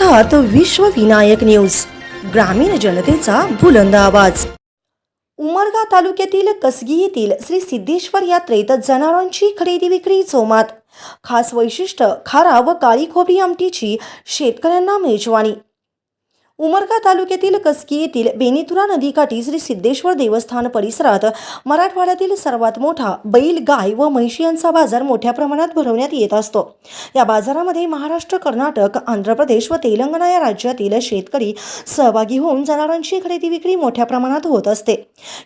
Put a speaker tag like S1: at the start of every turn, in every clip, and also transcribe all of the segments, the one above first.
S1: अर्थात विश्व विनायक न्यूज. ग्रामीण जनतेचा बुलंद आवाज. उमरगा तालुक्यातील कसगी येथील श्री सिद्धेश्वर यात्रेत जनावरांची खरेदी विक्री जोमात. खास वैशिष्ट्य खारा व काळी खोबरी आमटीची शेतकऱ्यांना मेजवानी. उमरगा तालुक्यातील कसकी येथील बेनितुरा नदीकाठी श्री सिद्धेश्वर देवस्थान परिसरात मराठवाड्यातील सर्वात मोठा बैल गाय व म्हैशी यांचा बाजार मोठ्या प्रमाणात भरवण्यात येत असतो. या बाजारामध्ये महाराष्ट्र कर्नाटक आंध्र प्रदेश व तेलंगणा या राज्यातील शेतकरी सहभागी होऊन जनावरांची खरेदी विक्री मोठ्या प्रमाणात होत असते.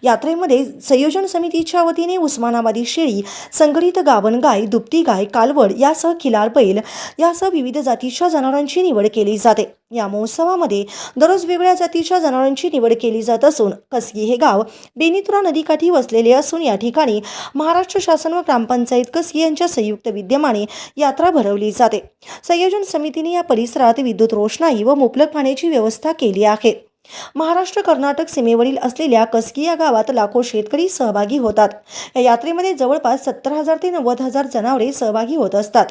S1: यात्रेमध्ये संयोजन समितीच्या वतीने उस्मानाबादी शेळी संगठित गावन गाय दुपटी गाय कालवड यासह खिलार बैल यासह विविध जातीच्या जनावरांची निवड केली जाते. या महोत्सवामध्ये दररोज वेगळ्या जातीच्या जनावरांची निवड केली जात असून कसगी हे गाव बेनितुरा नदीकाठी वसलेले असून या ठिकाणी महाराष्ट्र शासन व ग्रामपंचायत कसगी यांच्या संयुक्त विद्यमाने यात्रा भरवली जाते. संयोजन समितीने या परिसरात विद्युत रोषणाई व मुबलक पाण्याची व्यवस्था केली आहे. महाराष्ट्र कर्नाटक सीमेवरील असलेल्या कसकी या गावात लाखो शेतकरी सहभागी होतात. या यात्रेमध्ये जवळपास सत्तर हजार ते नव्वद हजार जनावरे सहभागी होत असतात.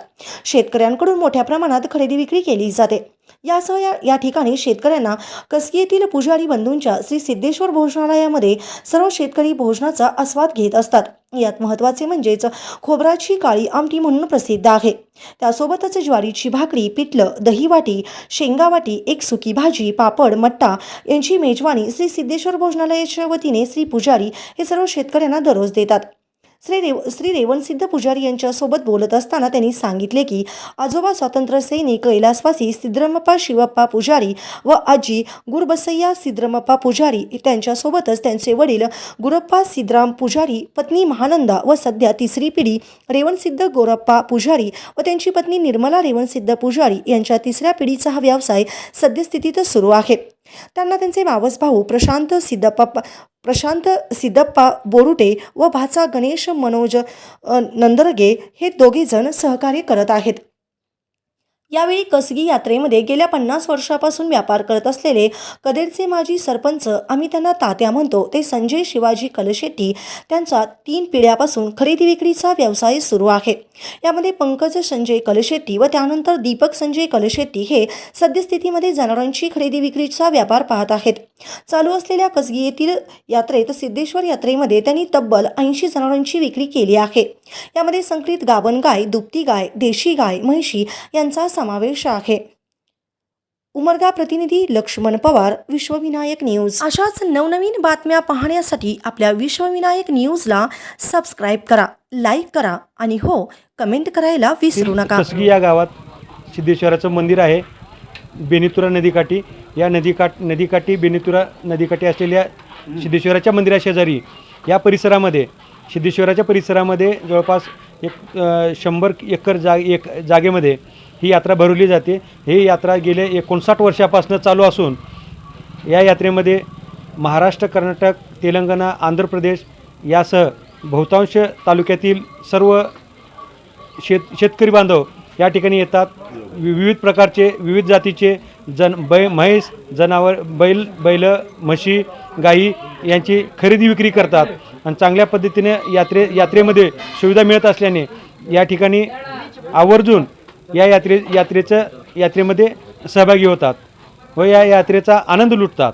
S1: शेतकऱ्यांकडून मोठ्या प्रमाणात खरेदी विक्री केली जाते. यासह या या ठिकाणी शेतकऱ्यांना कसकी येथील पुजारी बंधूंच्या श्री सिद्धेश्वर भोजनालयामध्ये सर्व शेतकरी भोजनाचा आस्वाद घेत असतात. यात महत्त्वाचे म्हणजेच खोबराची काळी आमटी म्हणून प्रसिद्ध आहे. त्यासोबतच ज्वारीची भाकरी पिठलं दहीवाटी शेंगावाटी एक सुकी भाजी पापड मट्टा यांची मेजवानी श्री सिद्धेश्वर भोजनालयाच्या वतीने श्री पुजारी हे सर्व शेतकऱ्यांना दररोज देतात. श्री रेव श्री रेवणसिद्ध पुजारी यांच्यासोबत बोलत असताना त्यांनी सांगितले की आजोबा स्वातंत्र्य सैनिक कैलासवासी सिद्धरमप्पा शिवप्पा पुजारी व आजी गुरबसय्या सिद्धरमप्पा पुजारी त्यांच्यासोबतच त्यांचे वडील गुरप्पा सिद्धराम पुजारी पत्नी महानंदा व सध्या तिसरी पिढी रेवणसिद्ध गोरप्पा पुजारी व त्यांची पत्नी निर्मला रेवणसिद्ध पुजारी यांच्या तिसऱ्या पिढीचा हा व्यवसाय सद्यस्थितीत सुरू आहे. त्यांना त्यांचे मावस भाऊ प्रशांत सिद्धप्पा प्रशांत सिद्धप्पा बोरुटे व भाचा गणेश मनोज नंदरगे हे दोघेजण सहकार्य करत आहेत. यावेळी कसगी यात्रेमध्ये गेल्या पन्नास वर्षापासून व्यापार करत असलेले कदेरचे माजी सरपंच आम्ही त्यांना तात्या म्हणतो ते संजय शिवाजी कलशेट्टी त्यांचा तीन पिढ्यापासून खरेदी विक्रीचा व्यवसाय सुरू आहे. यामध्ये पंकज संजय कलशेट्टी व त्यानंतर दीपक संजय कलशेट्टी हे सद्यस्थितीमध्ये जनावरांची खरेदी विक्रीचा व्यापार पाहत आहेत. चालू असलेल्या कसगी येथील यात्रेत सिद्धेश्वर यात्रेमध्ये त्यांनी तब्बल ऐंशी जनावरांची विक्री केली आहे. यामध्ये संकलित गाभण गाय दुपती गाय देशी गाय म्हैशी यांचा समावेश आहे. उमरगा प्रतिनिधी लक्ष्मण पवार विश्वविनायक न्यूज. अशाच नवनवीन बातम्या पाहण्यासाठी आपल्या विश्वविनायक न्यूजला सबस्क्राईब करा लाईक करा आणि हो कमेंट करायला विसरू नका.
S2: कसगी या गावात सिद्धेश्वराचं मंदिर आहे. बेनितुरा नदीकाठी. या नदीकाठ नदीकाठी बेनितुरा नदीकाठी असलेल्या सिद्धेश्वराच्या मंदिराशेजारी या परिसरामध्ये सिद्धेश्वराच्या परिसरामध्ये जवळपास एक शंभर एकर जा एक जागेमध्ये ही यात्रा भरवली जाते. ही यात्रा गेले एकोणसाठ वर्षापासून चालू असून या यात्रेमध्ये महाराष्ट्र कर्नाटक तेलंगणा आंध्र प्रदेश यासह बहुतांश तालुक्यातील सर्व शेत शेतकरी बांधव या ठिकाणी येतात. वि- विविध प्रकारचे विविध जातीचे जन बै म्हैस जनावर बैल बैल म्हशी गाई यांची खरेदी विक्री करतात. आणि चांगल्या पद्धतीने यात्रे यात्रेमध्ये सुविधा मिळत असल्याने या ठिकाणी आवर्जून या यात्रे यात्रेचं यात्रेमध्ये सहभागी होतात व या यात्रेचा आनंद लुटतात.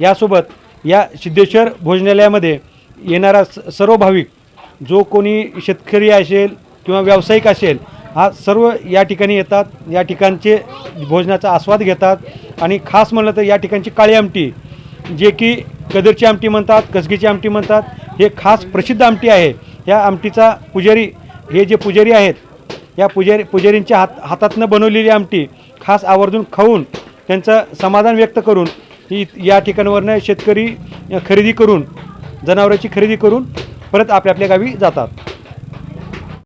S2: यासोबत या सिद्धेश्वर भोजनालयामध्ये येणारा स- सर्व भाविक जो कोणी शेतकरी असेल किंवा व्यावसायिक असेल हा सर्व या ठिकाणी येतात. या ठिकाणचे भोजनाचा आस्वाद घेतात आणि खास म्हणलं तर या ठिकाणची काळी आमटी जे की कदरची आमटी म्हणतात कसगीची आमटी म्हणतात हे खास प्रसिद्ध आमटी आहे. या आमटीचा पुजारी हे जे पुजारी आहेत या पुजारी पुजारींच्या हात हातातनं बनवलेली आमटी खास आवर्जून खाऊन त्यांचं समाधान व्यक्त करून ही या ठिकाणावरनं शेतकरी खरेदी करून जनावरांची खरेदी करून परत आपल्या आपल्या गावी जातात.